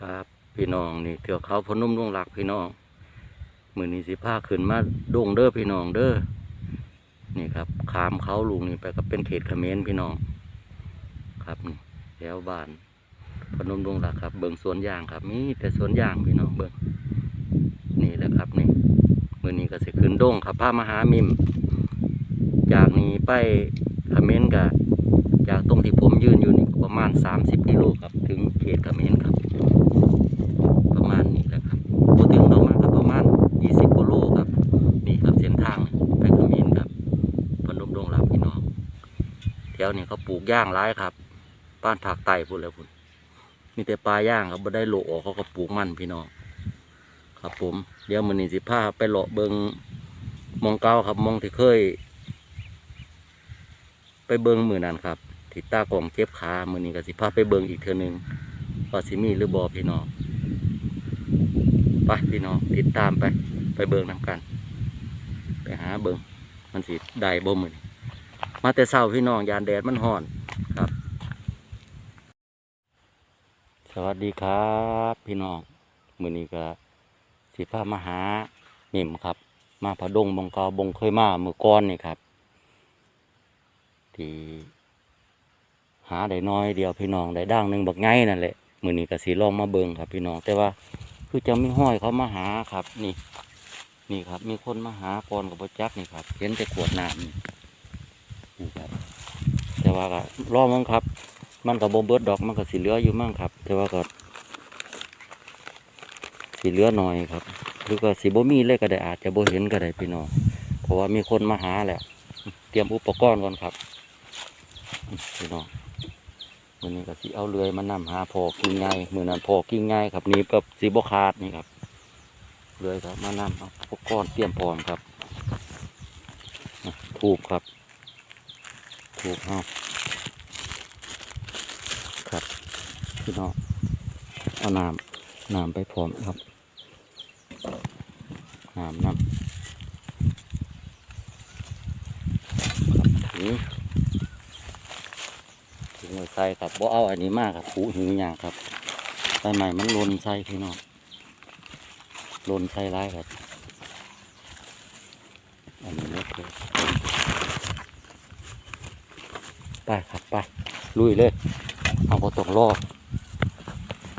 ครับพี่น้องนี่เถือเขาพนมดวงหลักพี่น้องมือนี้สิพาขึ้นมาดงเด้อพี่น้องเด้อนี่ครับขามเขาลุงนี่ไปก็เป็นเขตเขมรพี่น้อง ครับนี่แล้วบ้านพนมดวงหลักครับ เบิ่งสวนยางครับมีแต่สวนยางพี่น้องเบิ่งนี่แหละครับนี่มือนี้ก็สิขึ้นดงครับพามหามิม จากนี้ไปเขมรกับจากตรงที่ผมยืนอยู่นี่ประมาณ 30กิโลครับ ถึงเขตเขมรครับ ประมาณนี้แหละครับพูดถึงเรามาครับประมาณ20กิโลครับนี่ครับเส้นทางไปขมรครับพนมดงหลับพี่น้องแถวนี้เขาปลูกย่างร้ายครับบ้านภาคใต้พูดแล้วพุ่นมีแต่ปลาย่างครับบ่ได้โลออกเขาก็ปลูกมันพี่น้องครับผมเดี๋ยวมือนี้สิพาไปเลาะเบิงมองเก่าครับมองที่เคย ไปเบิงมือนั่นครับที่ตากล่องเจ็บขามือนี้ก็สิพาไปเบิงอีกเทือหนึงว่าสิมีหรือบอพี่น้อง ปพี่น้องติดตามไป ไปเบิงน้ำกัน ไปหาเบิงมันสิได้บ่มือนมาแต่เช้าพี่น้องยานแดดมันห่อนครับ สวัสดีครับ พี่น้องมือนี้ก็สิพามาหาหนิมครับ มาผาดงบงกาบงเคยมามือก้อนนี่ครับที่หาได้น้อยเดียวพี่น้องได้ด่างหนึ่งบักไงนั่นแหละมือนี้ก็สีลองมาเบิงครับพี่น้องแต่ว่า คือจะไม่ห้อยเขามาหาครับ นี่ นี่ครับ มีคนมาหาก่อนกับพระจักนี่ครับเห็นแต่ขวดน้ำนี่นี่ครับแต่ว่าก็รอมั้งครับ มันกับบเบิร์ดดอกมันก็สีเหลืออยู่มั่งครับ แต่ว่าก็สีเหลือหน่อยครับ หรือก็สีบ่มีเลยก็ได้อาจจะโบเห็นก็ได้พี่น้องเพราะว่ามีคนมาหาแล้วเตรียมอุปกรณ์ก่อนครับพี่น้อง วันนี้ก็สิเอาเรือยมานำหาพอกิ่งไงมือนั้นพอกิ่งไงครับนี่กับสีบขาดนี่ครับเรือยครับมานำเอาอุปกรณ์เตรียมพร้อมครับถูกครับ ถูกเอาครับพี่น้องเอาน้ำน้ำไปพร้อมครับน้ำน้ำถึง ส่ครับบ่เอาอันนี้มากครับผูหิวอย่างครับใบใหม่มันลนใส่พี่น้องลนใส่ร้ายครับอันนี้ไม่เคยไปครับไปลุยเลยเอาก็ต้องรอ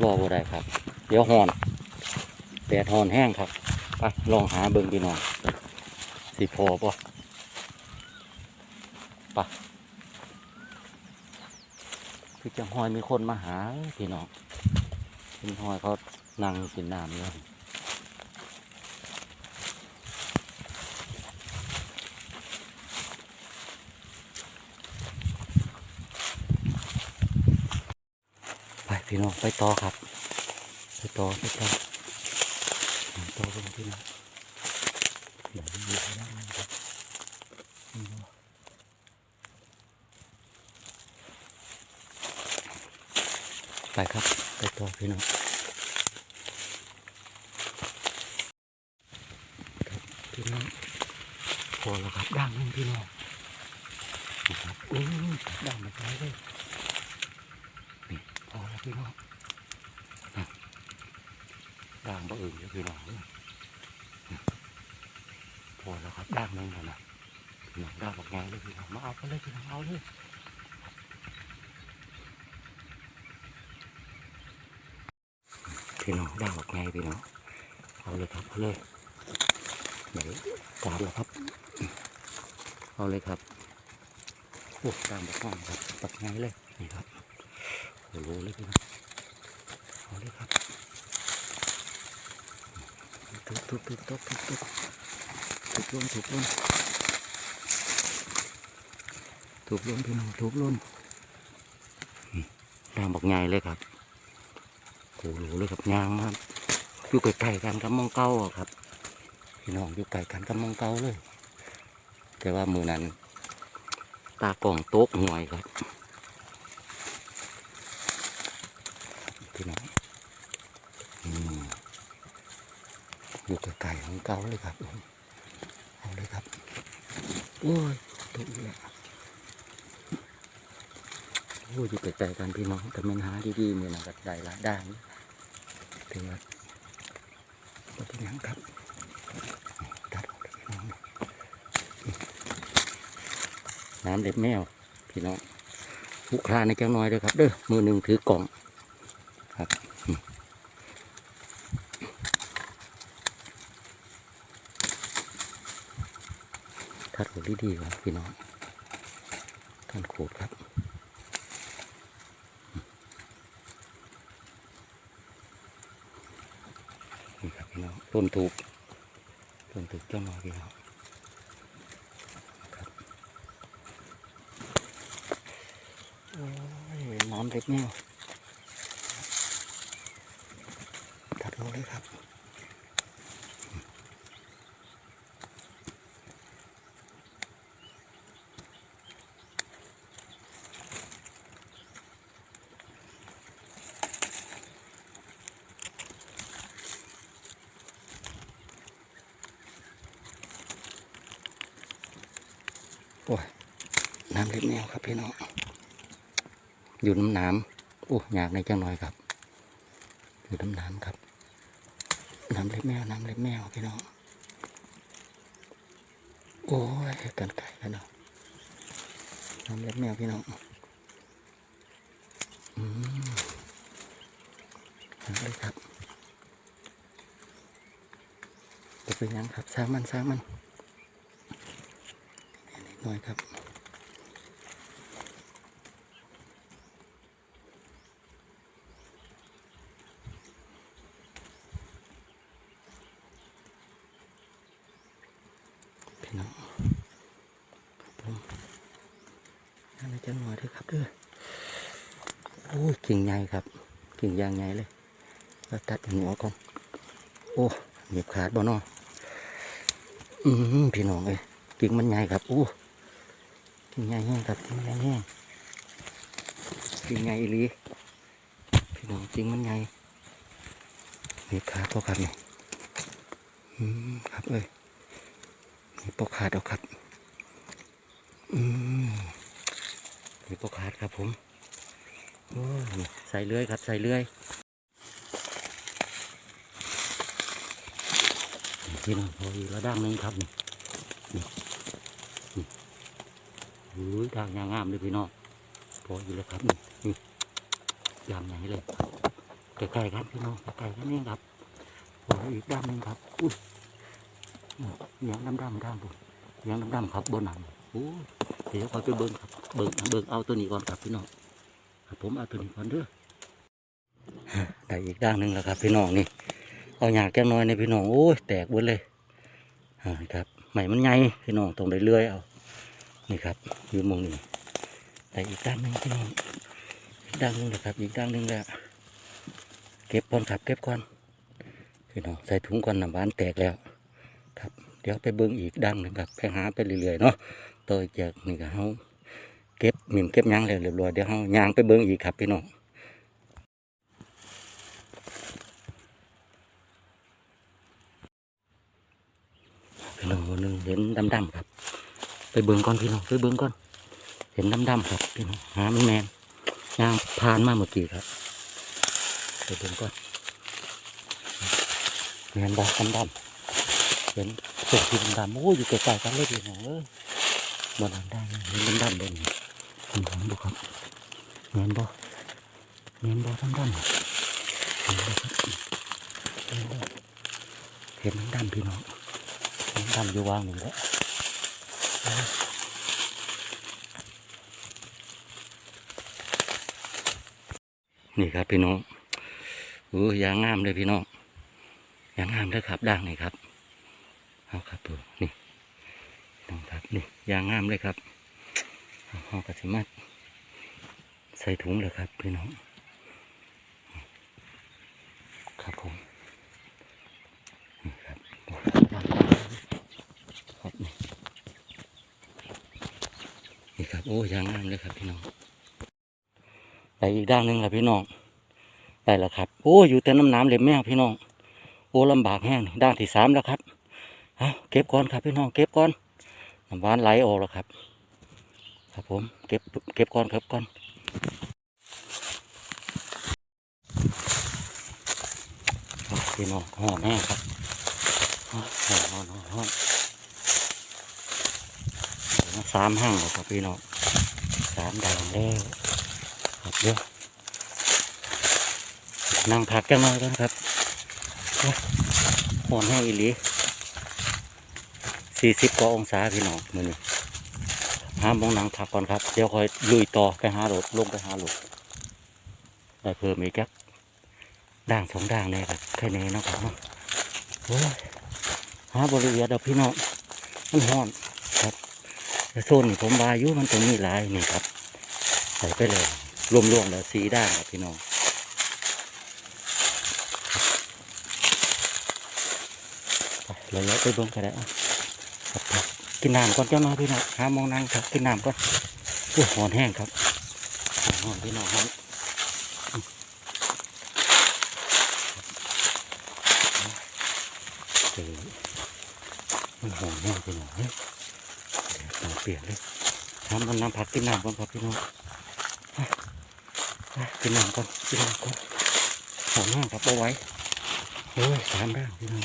รอบ่ได้ครับ เดี๋ยวหอนแดดหอนแห้งครับไปลองหาเบิ่งพี่น้องสิพอป่ะ คือจังหอยมีคนมาหาพี่น้องพี่หอยเขานั่งกินน้ำเลยไปพี่น้องไปต่อครับ ไปต่อไปต่อไปต่อไปพี่น้องเดี๋ยวมีอะไรบ้างครับนี่เนาะ ไป ครับ ไปต่อพี่น้องครับพี่น้องพอแล้วครับด่างนึงพี่น้องนี่ครับโอ้ยด่างมาใช้เลยนี่พอแล้วพี่น้องด่างบ่อื่นเลยพี่น้องพอแล้วครับด่างนึงแล้วนะพี่น้องด่างบอกไงเลยพี่น้องมาเอาไปเลยพี่น้องเอาเลย พี่น้องได้หมดไงพี่น้องเอาเลยครับเอาเลยเดี๋ยวตามแล้วครับ เอาเลยครับโอ้ตามแบบห้องครับปักไงเลยนี่ครับโอ้โหเลยพี่น้องเอาเลยครับทุบทุบทุบทุบทุบทุบทุบลงทุบลงทุบลงพี่น้องทุบลงนี่ตามบอกไงเลยครับ โอ้โหเลยครับยางครับอยู่ไกลๆกันกับมองเก้าครับพี่น้องอยู่ไกลกันกับมองเก้าเลย แต่ว่ามือนั้น ตากล่องโต๊ะหน่วยครับพี่น้องอยู่ไกลๆของเก้าเลยครับเอาเลยครับโอ้ยตกอีกแล้วโอ้ยอยู่ไกลๆกันพี่น้องแต่มันหาดีๆมือนั้นก็ได้ลายด้าน ถือว่าบ่เป็นหยังครับตัดออกเลยน้องน้ำเล็บแมวพี่น้องลูกค้าในจังน้อยเลยครับ เด้อมือหนึ่งถือกล่องครับทัดหัวดีๆครับพี่น้องท่านโขดครับ นี่ครับพี่น้อง ต้นถูกต้นถูกเจ้าหน่อยพี่น้องครับโอ้ยน้ำเล็กแมวตัดลงเลยครับ น้ำเล็กแมวครับพี่น้องอยู่น้ำน้ำโอ้อยากในจังหน่อยครับ อยู่น้ำน้ำครับ น้ำเล็กแมวน้ำเล็กแมวพี่น้องโอ้ยกันไก่กันเนาะน้ำเล็กแมวพี่น้องอืมน้ำเลยครับจะเป็นยังครับสร้างมันสร้างมันนิดหน่อยครับ พี่น้องครับผมนั่นเลยจังหวะด้วยครับ เด้อโอ้กิ่งใหญ่ครับ กิ่งยางใหญ่เลยเราตัดหัวกอนโอ้เหยียบขาดบ่นออืมพี่น้องเอ้ยกิ่งมันใหญ่ครับโอ้กิ่งใหญ่แห้งครับกิ่งใหญ่แห้งกิ่งใหญ่อีหลีพี่น้องกิ่งมันใหญ่เหยียบขาดตัวครับนี่อืมครับเอ้ยมีปกขาดเอาครับ อืม มีปกขาดครับผมใส่เลื่อยครับใส่เลื่อยพี่น้องพออีกระดังหนึงครับนี่นี่นี่อุ้ยทางยางงามเลยพี่น้องพออยู่แล้วครับนี่นี่ยามไหนเลยใกล้ๆกันพี่น้องใกล้ๆนนี่ครับพออีกด้านหนึงครับอุ้ยเสียงดำดำด้านบนเสียงดำดำครับบนหนังโอ้ย เดี๋ยวคอยไปเบิ้งครับเบิ้งเบิ้งเอาตัวนี้ก่อนครับพี่น้องครับผมเอาตัวนี้ก่อนเด้อได้อีกด้านหนึ่งแล้วครับ พี่น้องนี่เอาหยาดแก้น้อยในพี่น้องโอ้ยแตกเบิดเลยครับใหม่มันใหญ่พี่น้องตรงได้เลื่อยเอา นี่ครับอยู่มุมนี้ได้อีกด้านหนึ่งพี่น้องอีกด้านหนึ่งนะครับ อีกด้านหนึ่งแล้วเก็บก่อนครับเก็บก่อนพี่น้องใส่ถุงก่อนน้ำบ้านแตกแล้ว ครับ เดี๋ยวไปเบิ้งอีกดังหนึ่งครับไปหาไปเรื่อยๆเนาะ ตัวจากนี่ก็เฮาเก็บมิมเก็บยังแล้วเรียบร้อยเดี๋ยวเฮายางไปเบิ้งอีกครับพี่น้องพี่น้องคนหนึ่งเห็นดำๆครับ ไปเบิ้งก่อนพี่น้องไปเบิ้งก่อน เห็นดำๆครับพี่น้องหามันแมนยางผ่านมาเมื่อกี้ครับไปเบิ้งก่อนแมนบอดำๆเห็นส่งทีมดำโอ้อยู่ไกลๆกันเลยดีน้องเอ้ย บนดำๆเห็นดำๆบนผมถามดูครับเห็นบ่เห็นบ่ดำๆเห็นบ่ครับเห็นบ่เห็นดำๆพี่น้องเห็นดำอยู่วางหนึ่งแล้วนี่ครับพี่น้องโอ้ยยางงามเลยพี่น้องยางงามเลยครับด่างนี่ครับเอาครับตัวนี่ น้องครับนี่ยางงามเลยครับเอาเอากระสิมัดใส่ถุงเลยครับพี่น้อง ครับผมนี่ครับโอ้ยางงามครับนี่นี่ครับโอ้ยางงามเลยครับพี่น้องไปอีกด้านหนึ่งครับพี่น้องได้แล้วครับ โอ้อยู่แต่น้ำน้ำเล็บแมวพี่น้องโอ้ลำบากแห้งด้านที่สามแล้วครับเอาเก็บก่อนครับพี่น้องเก็บก่อน น้ำหวานไหลออกแล้วครับ ครับผมเก็บเก็บก่อนครับก่อนพี่น้องห่อแน่ครับห่อห่อห่อห่อห่อสามห้างแล้วครับพี่น้องสามดังแล้วครับเดี๋ยวนั่งพักกันหน่อยกันครับห่อนแห้งอีหลี สี่สิบกว่าองศาพี่น้องมือนี้ห้ามมองหนังพักก่อนครับ เดี๋ยวคอยลุยต่อไปหารถลงไปหารถได้เพิ่มอีกครับด่างสองด่างเลยครับแค่นี้เนาะครับเนาะโอ้ยหาบริเวณเดอกพี่น้องมันห้อนครับโซนนี่ผมวายุมันตรงนี้หลายนี่ครับใส่ไปเลยรวมๆแล้วสีด่างครับพี่น้องไปเลยๆไปเบิ่งกันได้ กินน้ำก่อนเจ้าน้อยพี่น้องหามองนั่งครับ กินน้ำก่อนโอ้ยหอนแห้งครับหอนพี่น้องหอนเจอมันหอมแน่ไปหน่อยเฮ้ยเดี๋ยวเปลี่ยนเลยทำมันน้ำผักกินน้ำก่อนครับพี่น้องกินน้ำก่อนกินน้ำก่อนหอมมากครับเอาไว้โอ้ยสามด่างพี่น้อง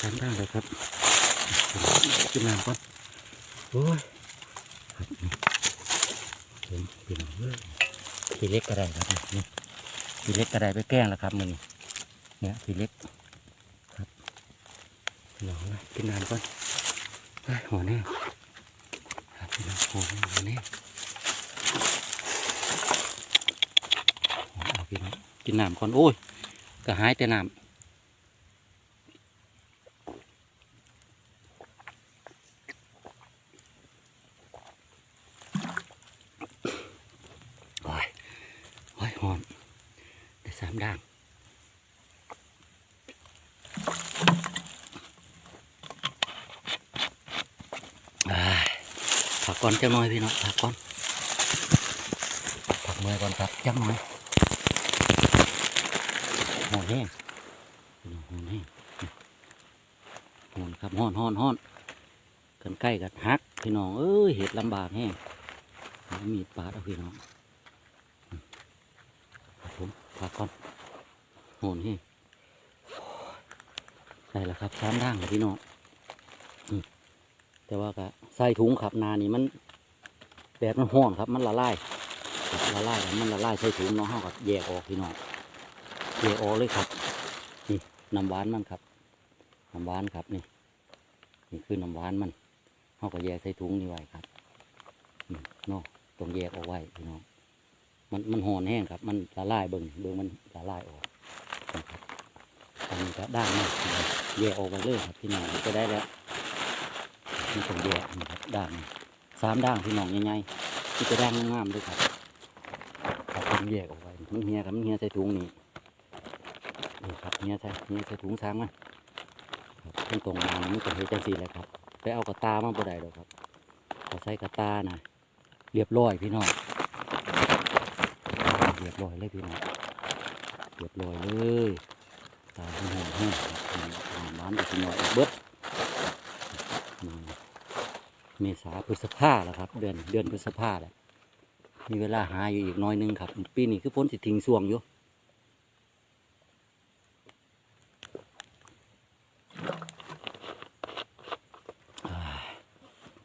สามด่างเลยครับ กินน้ำก่อนโอ้ยครับนี่ผมพี่น้องเอ้ยทีเล็กก็ได้ครับนี่ทีเล็กก็ได้ไปแกล้งแล้วครับมันนี่เนี่ยทีเล็กครับหนองนะกินน้ำก่อนไปหัวแน่ครับพี่น้องหัวแน่หัวแน่เอาพี่น้องกินน้ำก่อนโอ้ยก็หายแต่น้ำโอ้ยโอ้ยหอนได้สามด่าง อ่าผั กก่อนจังหน่อยพี่น้องผักก่อนผักเมื่อยก่อนครับจังหน่อยหอนแห้งพี่น้องหอนแห้งหอนครับห้อนห้อนห้อนกันใกล้กันฮักพี่น้องเอ้ยเห็ดลำบากแห้งเอามีดปาดเอาพี่น้องครับผมผักก่อนหอนแห้งได้แล้วครับสามด่างเลยพี่น้อง แต่ว่าก็ใส่ถุงครับนานี่มันแบบมันห้อนครับ มันละลายละลายมันละลายใส่ถุงเนาะเฮาก็แยกออกพี่น้องแยกออกเลยครับ นี่น้ำหวานมันครับน้ำหวานครับนี่นี่คือน้ำหวานมันเฮาก็แยกใส่ถุงนี่ไว้ครับนี่เนาะต้องแยกออกไว้พี่น้องมันมันห่อนแห้งครับ มันละลายเบิ่งเบิ่งมันละลายออกนะครับอันนี้ก็ด้านนี้แยกออกไปเลยครับพี่น้องก็ได้แล้ว มันต้องแยกนะครับด่างสามด่างพี่น้องใหญ่ๆที่จะด่างงามๆด้วยครับครับผมแยกออกไว้มันเฮียครับมันเฮียใส่ถุงนี่นี่ครับเฮียใส่เฮียใส่ถุงช้างมาครับตรงตรงมานี่มันจะเฮ็ดจังสี่เลยครับไปเอากระตามาบ่ได้หรอกครับเอาใส่กระตานะเรียบร้อยพี่น้องเรียบร้อยเลยพี่น้องเรียบร้อยเลยตาหอมๆหอมๆน้ำจะหน่อยเบิดอืม เมษาพฤษภาแล้วครับ เดือนเดือนพฤษภาแหละมีเวลาหาอยู่อีกน้อยหนึงครับ ปีนี้คือฝนสิทิ้งส่วงอยู่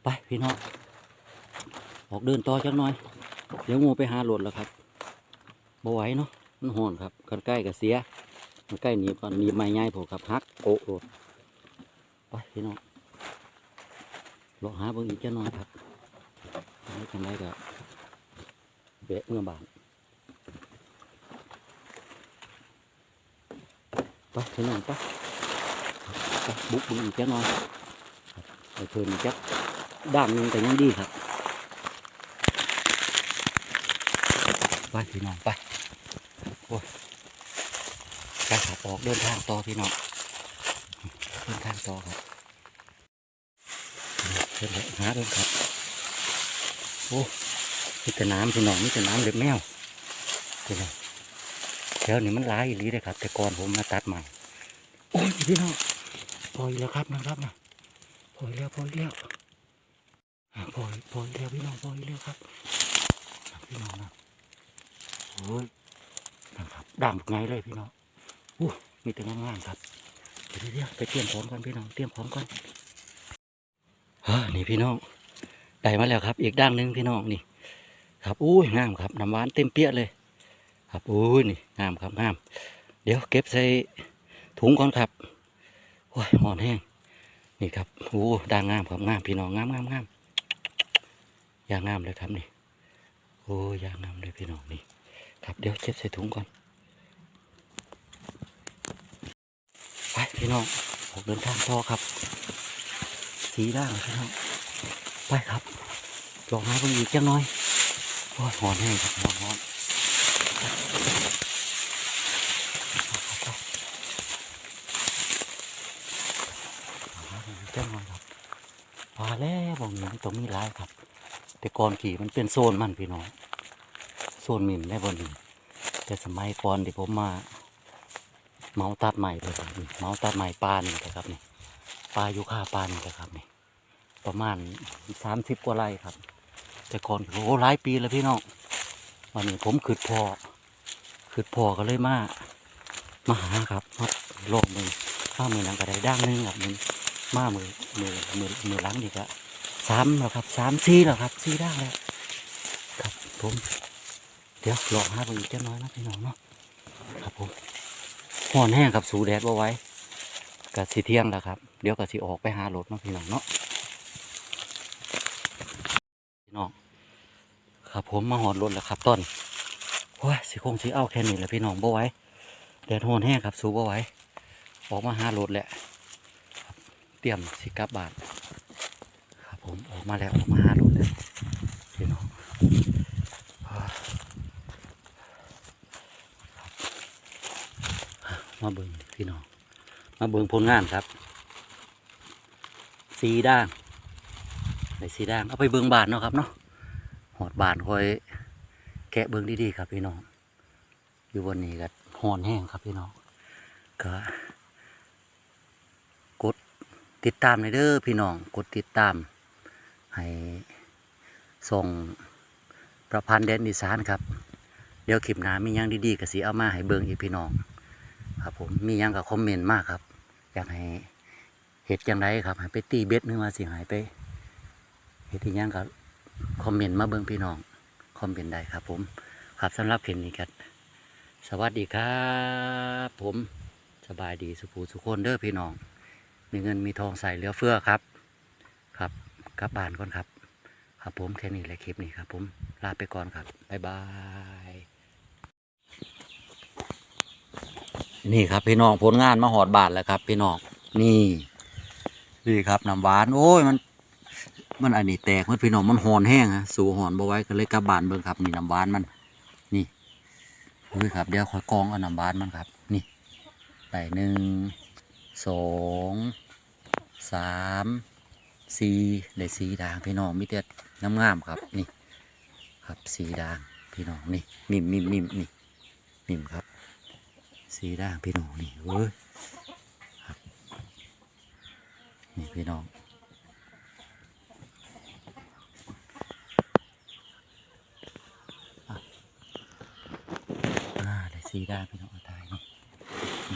ไปพี่น้องออกเดินต่อจักหน่อย เดี๋ยวงูไปหาหลดแล้วครับบ่ไหวเนาะมันห่อนครับกันใกล้กับเสียมันใกล้หนีก่อนหนีไม้ง่ายผมครับฮักโกะโลดไปพี่น้อง ลองหาเบิ่งอีกจะน้อยครับไม่ทำไรก็เบะเมื่อบานไปถึงหนึ่งไปบุกเบิ่งอีกจะน้อยไปเพิ่มจักด้านหนึงแต่ยังดีครับไปพี่น้องไปโอ้ยไปขับออกเดินทางต่อพี่น้องเดินทางต่อครับ เพิ่นเลยหาเพิ่นครับโอ้มีแต่น้ำพี่น้องมีแต่น้ำเล็บแมวพี่น้องแถวนี้มันร้ายอีหลีเลยครับ แต่ก่อนผมมาตัดใหม่โอ้ยพี่น้องพออีกแล้วครับนะครับนะพออีกแล้วพออีกแล้วอ่าพอพออีกแล้วพี่น้องพออีกแล้วครับพี่น้องนะโอ้ยนะครับด่างไงเลยพี่น้องโอ้มีแต่งามๆครับเดี๋ยวเดี๋ยวไปเตรียมของก่อนพี่น้องเตรียมของก่อน นี่พี่น้องได้มาแล้วครับ อีกด้านหนึ่งพี่น้องนี่ ครับอุ้ยงามครับน้ำหวานเต็มเปี้ยเลย ครับอุ้ยนี่งามครับงาม เดี๋ยวเก็บใส่ถุงก่อนครับโอ้ยหอนแห้งนี่ครับโอ้ด่างงามครับงามพี่น้องงามงามงามอย่างงามเลยครับนี่โอ้ยอย่างงามเลยพี่น้องนี่ ครับเดี๋ยวเก็บใส่ถุงก่อนไปพี่น้องออกเดินทางต่อครับ สีด่างพี่น้องไปครับลองหาเพิ่งอีกจังน่อยโอ้ยหอนแห้งครับหอนหอนจังน่อยครับว่าแล้วบองนี้ต้องมีหลายครับ แต่ก่อนขี่มันเป็นโซนมันพี่น้องโซนมิมได้บนนี้แต่สมัยก่อนที่ผมมาเมาตัดใหม่เลยครับเมาตัดใหม่ปลานี่นะครับนี่ ปลาอยุค่าปลานี่นะครับนี่ประมาณสามสิบกว่าไร่ครับ แต่ก่อนโอ้หลายปีแล้วพี่น้องวันนี้ผมขืดพอขืดพอก็เลยมามาหาครับมาลงมือข้ามือนังกระไดด่างหนึงครับมันมามือมือมือมือหล้างดีกะสามแล้วครับสามสี่แล้วครับสี่ด่างแล้วครับผมเดี๋ยวรอห้าไปอีกเจ้าน้อยนะพี่น้องเนาะครับผมห่อนแห้งครับสูแดดบ่ไว้กะสีเที่ยงแล้วครับ เดี๋ยวกะสีออกไปหารถเนาะพี่น้องเนาะพี่น้องครับผมมาหอดรถแล้วครับต้นโอ้ยสีคงสีเอาแค่นี้แหละพี่น้องบ่ไว้แดดโหนแห้งครับสูบ่ไว้ออกมาหารถแหละครับเตรียมสิกลับบ้านครับผมออกมาแล้วออกมาหารถแล้วพี่น้องมาเบิ่งพี่น้องมาเบิ่งผลงานครับ สีด่างในสีด่างเอาไปเบิ่งบานเนาะครับเนาะหอดบานคอยแกะเบิ่งดีๆครับพี่น้อง อยู่บนนี้ก็หอนแห้งครับพี่น้องก็กดติดตามในอยเด้อพี่น้องกดติดตาม ให้ส่งประพันธ์แดนอีสานครับ เดี๋ยวคลิปหน้ามียังดีๆก็สิเอามาให้เบิ่งอีกพี่น้อง ครับผมมียังกับคอมเมนต์มากครับ อยากให้ เห็ดจังไรครับให้ไปตีเบ็ดนึงมาสิหายไปเห็ดที่ยังกับคอมเมนต์มาเบิ่งพี่น้อง คอมเมนต์ได้ครับ ผมครับสำหรับคลิปนี้ครับสวัสดีครับ ผมสบายดีสุภูสุคนเด้อพี่น้อง มีเงินมีทองใส่เหลือเฟือครับ ครับกลับบ้านก่อนครับ ครับผมแค่นี้แหละคลิปนี้ครับ ผมลาไปก่อนครับบ๊ายบายนี่ครับพี่น้องผลงานมาหอดบาทแล้วครับ พี่น้องนี่ นี่ครับน้ำหวานโอ้ยมัน มันอันนี้แตกมันพี่น้องมันหอนแห้งฮะสู่หอนบ่ไว้ก็เลยกลับานเบิ่งครับนี่น้ำหวานมัน นี่นี่ครับเดี๋ยวคอยกรองเอาน้ำหวานมันครับ นี่ได้หนึ่งสองสามสี่ได้สีด่างพี่น้องมีแต่งามครับนี่ ครับสีด่างพี่น้องนี่นิ่มนิ่มนิ่มนี่นิ่มครับ สีด่างพี่น้องนี่เว้ยครับ นี่พี่น้องอ่าได้สีด่างพี่น้องอาตายนี่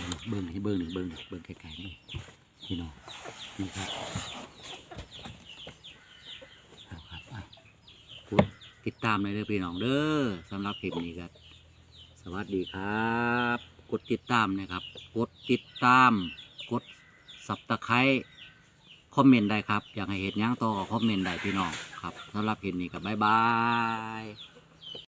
นี่เบิ้งนี่เบิ้งหนี่เบิ้งนี่เบิ้งไกลๆนี่พี่น้องนี่ครับครับอะกดติดตามเลยเด้อพี่น้องเด้อสำหรับคลิปนี้ครับสวัสดีครับ กดติดตามนะครับ กดติดตาม กดสับตะไคร้ คอมเมนต์ได้ครับ อยากให้เห็นยังต่อคอมเมนต์ได้พี่น้องครับสำหรับเห็นนี้กับบ๊ายบาย